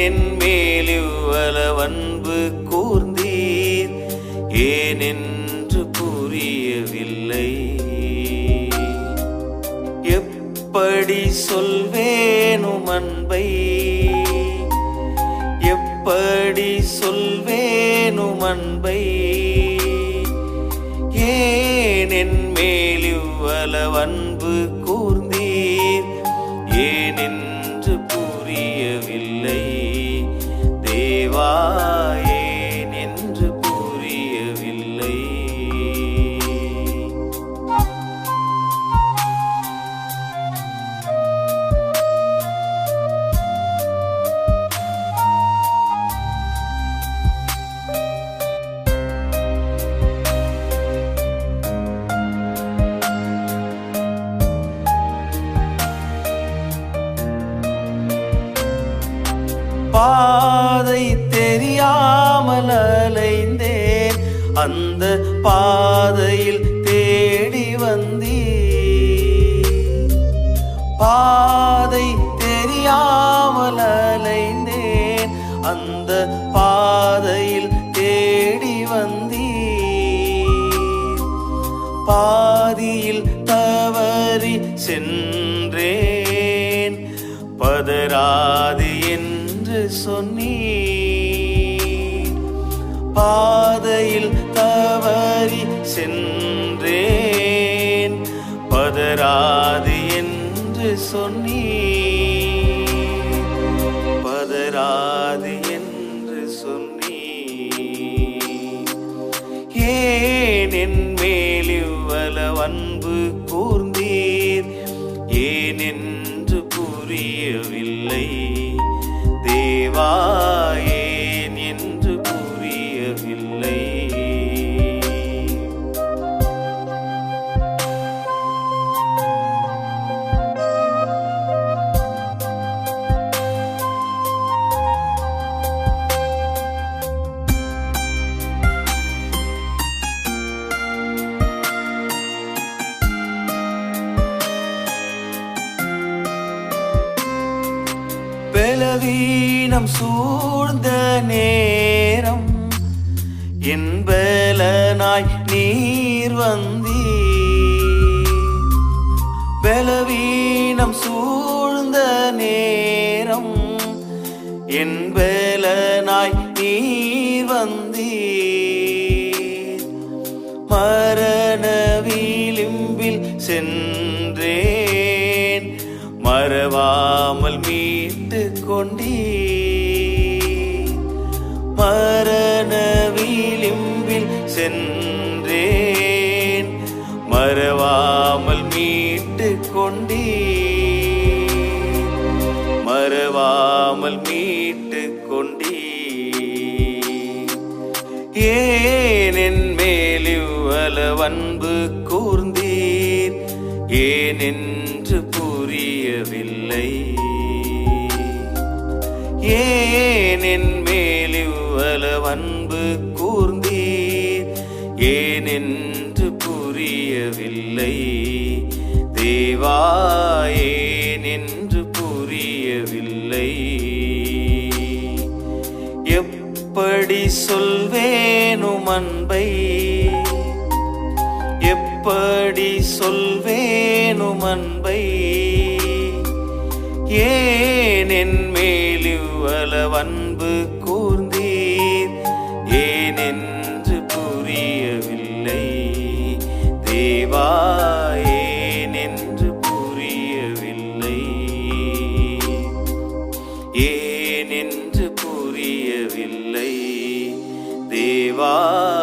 ஏனென் மேல் இவ்வளவன்பு கூர்ந்தீர். ஏனென்று புரியவில்லை. எப்படி சொல்வேனும் அன்பை? எப்படி சொல்வேனும் அன்பை? ஏன் என் அன்பு கூர் பாதை தெரியாமல் அலைந்தேன். அந்த பாதையில் தேடி வந்தீ பாதை தெரியாமல் அலைந்தேன். அந்த பாதையில் தேடி வந்தீ பாதியில் தவறி சென்றேன். பதராதே சொன்னீர். பாதையில் தவறி சென்றேன். பதராது என்று சொன்னீர். பதராது என்று சொன்னீர். ஏன் என் மேல் இவ்வளவு அன்பு கூர்ந்தீர்? ஏனென் தேவா பலவீனம் சூழ்ந்த நேரம் என்பலனாய் நீர் வந்தீ பலவீனம் சூழ்ந்த நேரம் என்பலனாய் நீர் வந்தீர். மரண விளிம்பில் சென்றேன். மறவாமல் மீட்டு கொண்டீர் மரண சென்றேன். மறவாமல் மீட்டு கொண்டீர் மறவாமல் மீட்டு கொண்டீர் ஏன் என் மேல் இவ்வளவன்பு கூர்ந்தீர்? ஏன் என்று இல்லை. ஏன் என் மேல் இவ்வளவன்பு கூர்ந்தீர்? ஏன் என்று புரியவில்லை. தேவா என்று புரியவில்லை. எப்படி சொல்வேனும் அன்பை? எப்படி சொல்வேனும் அன்பை? ஏன் என் அன்பு கூர்ந்தீர்? ஏன் புரியவில்லை. தேவா ஏன் என்று புரியவில்லை. ஏன் புரியவில்லை. தேவா